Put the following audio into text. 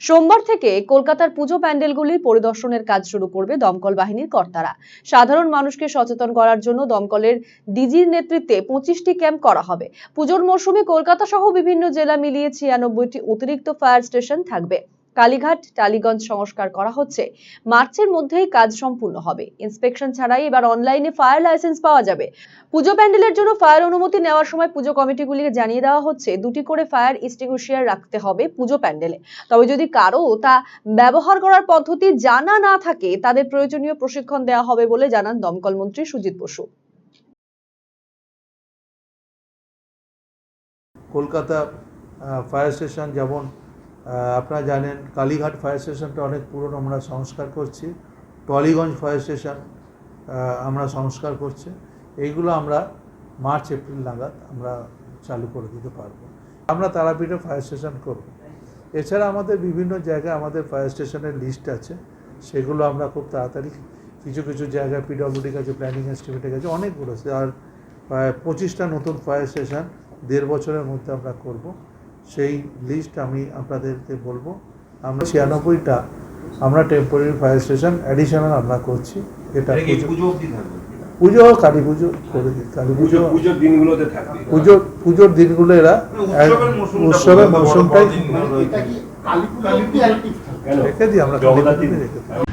সোমবার থেকে কলকাতার পুজো প্যান্ডেলগুলি পরিদর্শনের কাজ শুরু করবে দমকল বাহিনীর কর্তারা। সাধারণ মানুষকে সচেতন করার জন্য দমকলের ডিজির নেতৃত্বে পঁচিশটি ক্যাম্প করা হবে। পুজোর মরশুমে কলকাতা সহ বিভিন্ন জেলা মিলিয়ে ছিয়ানব্বইটি অতিরিক্ত ফায়ার স্টেশন থাকবে। কালীঘাট, টালিগঞ্জ সংস্কার করা হচ্ছে। মার্চের মধ্যেই কাজ সম্পূর্ণ হবে। ইন্সপেকশন ছাড়াই এবার অনলাইনে ফায়ার লাইসেন্স পাওয়া যাবে। পুজো প্যান্ডেলের জন্য ফায়ার অনুমতি নেওয়ার সময় পুজো কমিটিগুলিকে জানিয়ে দেওয়া হচ্ছে, দুটি করে ফায়ার এক্সটিংগুইশার রাখতে হবে পুজো প্যান্ডেলে। তবে যদি কারও তা ব্যবহার করার পদ্ধতি জানা না থাকে, তাদের প্রয়োজনীয় প্রশিক্ষণ দেওয়া হবে বলে জানান দমকল মন্ত্রী সুজিত বসু। কলকাতা ফায়ার স্টেশন যেমন আপনারা জানেন কালীঘাট ফায়ার স্টেশনটা অনেক পুরনো, আমরা সংস্কার করছি। টলিগঞ্জ ফায়ার স্টেশন আমরা সংস্কার করছি। এইগুলো আমরা মার্চ, এপ্রিল নাগাদ আমরা চালু করে দিতে পারব। আমরা তারাপীঠে ফায়ার স্টেশন করব। এছাড়া আমাদের বিভিন্ন জায়গায় আমাদের ফায়ার স্টেশনের লিস্ট আছে। সেগুলো আমরা খুব তাড়াতাড়ি কিছু কিছু জায়গায় পিডব্লিউডির কাছে প্ল্যানিং এস্টিমেটের কাছে অনেকগুলো আছে। আর পঁচিশটা নতুন ফায়ার স্টেশন দেড় বছরের মধ্যে আমরা করব। সেই লিস্ট আমি আপনাদেরকে বলব। আমরা ছিয়ানব্বইটা আমরা টেম্পোরারি ফায়ার স্টেশন অ্যাডিশনাল আমরা করছি। এটা পুজো- কালী পুজো করে দিই কালী পুজো পুজো। পুজোর দিনগুলোতে থাকবে। পুজো পুজোর দিনগুলো এরা উৎসবের মরশুমটা উৎসবের মৌসুমটাই কেন? রেখে দিই আমরা রেখে দিই।